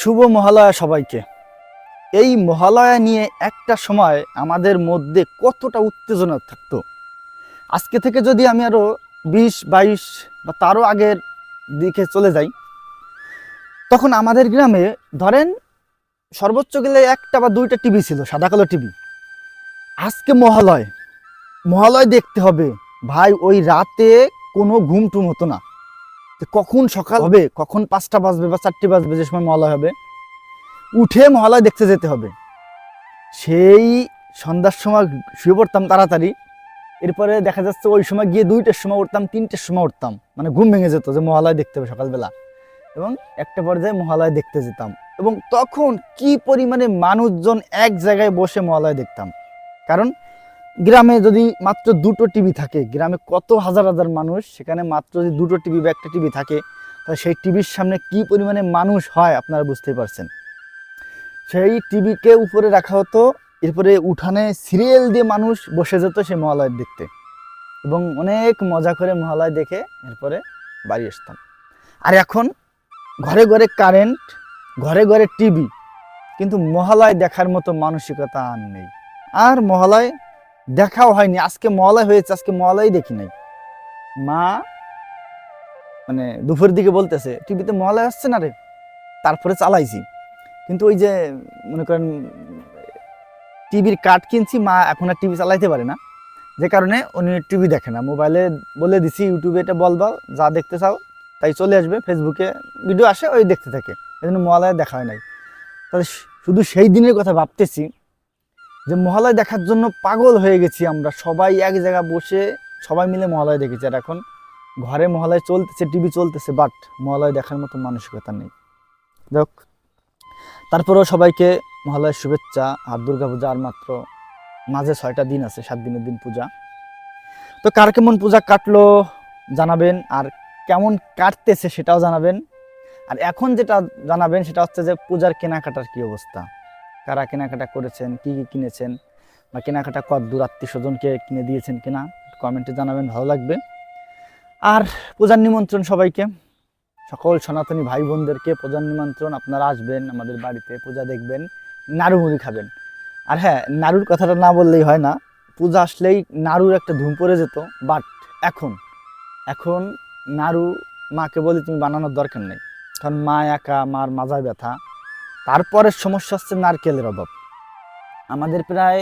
শুভ মহালয়া সবাইকে। এই মহালয়া নিয়ে একটা সময় আমাদের মধ্যে কতটা উত্তেজনা থাকতো। আজকে থেকে যদি আমি আরও বিশ, বাইশ বা তারও আগের দিকে চলে যাই, তখন আমাদের গ্রামে ধরেন সর্বোচ্চ গেলে একটা বা দুইটা টিভি ছিল, সাদা কালো টিভি। আজকে মহালয় মহালয় দেখতে হবে। ভাই, ওই রাতে কোনো ঘুম টুম হতো না। কখন সকাল হবে, কখন পাঁচটা বাজবে বা চারটে বাজবে, যে সময় মহালয় হবে, উঠে মহালয় দেখতে যেতে হবে। সেই সন্ধ্যার সময় শুয়ে পড়তাম তাড়াতাড়ি, এরপরে দেখা যাচ্ছে ওই সময় গিয়ে দুইটার সময় উঠতাম, তিনটের সময় উঠতাম। মানে ঘুম ভেঙে যেত যে মহালয় দেখতে হবে সকালবেলা। এবং একটা পর্যায়ে মহালয় দেখতে যেতাম। এবং তখন কি পরিমাণে মানুষজন এক জায়গায় বসে মহালয় দেখতাম। কারণ গ্রামে যদি মাত্র দুটো টিভি থাকে, গ্রামে কত হাজার হাজার মানুষ, সেখানে মাত্র যদি দুটো টিভি বা একটা টিভি থাকে তাহলে সেই টিভির সামনে কি পরিমাণে মানুষ হয় আপনারা বুঝতেই পারছেন। সেই টিভিকে উপরে রাখা হতো, এরপরে উঠানে সিরিয়াল দিয়ে মানুষ বসে যেত সেই মহালয় দেখতে। এবং অনেক মজা করে মহালয় দেখে এরপরে বাড়ি আসতাম। আর এখন ঘরে ঘরে কারেন্ট, ঘরে ঘরে টিভি, কিন্তু মহালয় দেখার মতো মানসিকতা আর নেই। আর মহালয় দেখাও হয়নি। আজকে মহালয় হয়েছে, আজকে মহালয় দেখি নাই। মা মানে দুপুরের দিকে বলতেছে, টিভিতে মহালয় আসছে না রে? তারপরে চালাইছি। কিন্তু ওই যে মনে করেন, টিভির কার্ড কিনছি, মা এখন আর টিভি চালাইতে পারে না। যে কারণে উনি টিভি দেখে না। মোবাইলে বলে দিছি, ইউটিউবে এটা বলবা যা দেখতে চাও, তাই চলে আসবে। ফেসবুকে ভিডিও আসে, ওই দেখতে থাকে। এই জন্য মহালয় দেখা হয় নাই। তাহলে শুধু সেই দিনের কথা ভাবতেছি যে মহালয় দেখার জন্য পাগল হয়ে গেছি আমরা। সবাই এক জায়গায় বসে সবাই মিলে মহালয় দেখেছি। আর এখন ঘরে মহালয় চলতেছে টিভি চলতেছে বাট মহালয় দেখার মতো মানসিকতা নেই। দেখ তারপরেও সবাইকে মহালয়ের শুভেচ্ছা, আর দুর্গা পূজা আর মাত্র মাঝে ছয়টা দিন আছে, সাত দিনের দিন পূজা। তো কার কেমন পূজা কাটলো জানাবেন, আর কেমন কাটতেছে সেটাও জানাবেন। আর এখন যেটা জানাবেন সেটা হচ্ছে যে পূজার কেনাকাটার কি অবস্থা। কারা কেনাকাটা করেছেন, কি কি কিনেছেন বা কেনাকাটা কত দূর আত্মীয় স্বজনকে কিনে দিয়েছেন কিনা কমেন্টে জানাবেন, ভালো লাগবে। আর পূজার নিমন্ত্রণ সবাইকে, সকল সনাতনী ভাই বোনদেরকে পূজার নিমন্ত্রণ, আপনারা আসবেন আমাদের বাড়িতে, পূজা দেখবেন, নাড়ু মুড়ি খাবেন। আর হ্যাঁ নাড়ুর কথাটা না বললেই হয় না, পূজা আসলেই নাড়ুর একটা ধুম পড়ে যেত বাট এখন এখন নাড়ু মাকে বলি তুমি বানানোর দরকার নেই, কারণ মা একা, মার মাজায় ব্যথা তারপরের সমস্যা হচ্ছে নারকেলের অভাব। আমাদের প্রায়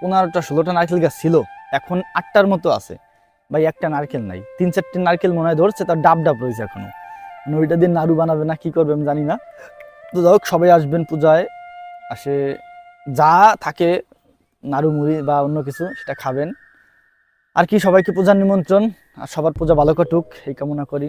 পনেরোটা, ষোলোটা নারকেল গাছ ছিল, এখন আটটার মতো আছে। ভাই, একটা নারকেল নাই। তিন, চারটে নারকেল মনে হয় ধরছে, তার ডাব ডাব রয়েছে এখনও। মানে ওইটা দিয়ে নাড়ু বানাবে না, কি করবে আমি জানি না। তো যাই সবাই আসবেন পূজায়, আসে যা থাকে, নাড়ু মুড়ি বা অন্য কিছু, সেটা খাবেন। আর কি, সবাইকে পূজার নিমন্ত্রণ, আর সবার পূজা ভালো কাটুক, এই কামনা করি।